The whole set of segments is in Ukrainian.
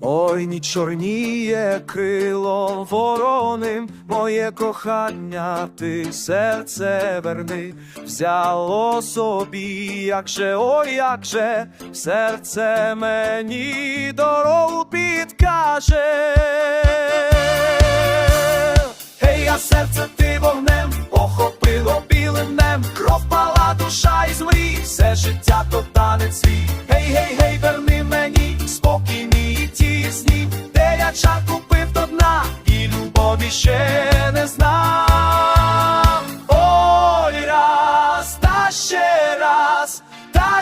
Ой, чорніє крило вороним, моє кохання, ти серце верни, взяло собі, як же, ой, як же, серце мені дорогу підкаже. Гей, а серце ти вогнем охопило білим днем, кров пала душа із мрій, все життя то танець свій. Гей, гей, гей, верни мені спокійні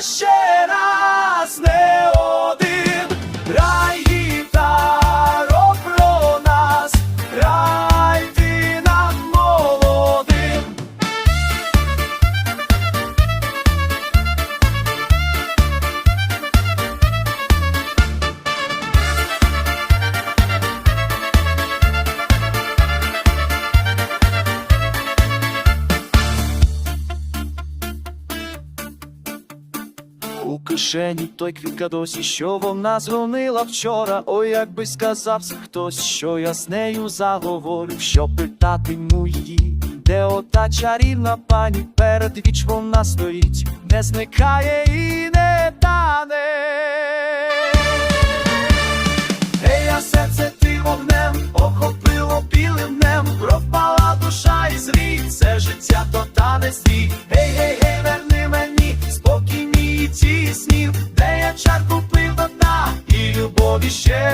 ще раз не кишені той квітка досі, що вона згонила вчора. Ой, як би сказав хтось, що я з нею заговорив, що питатиму її, де ота чарівна пані, перед віч вона стоїть, не зникає і не тане. Ей, а серце ти вогнем охопило білим днем, пропала душа і зрій, це життя то танець твій. чарку пива дна і любові ще.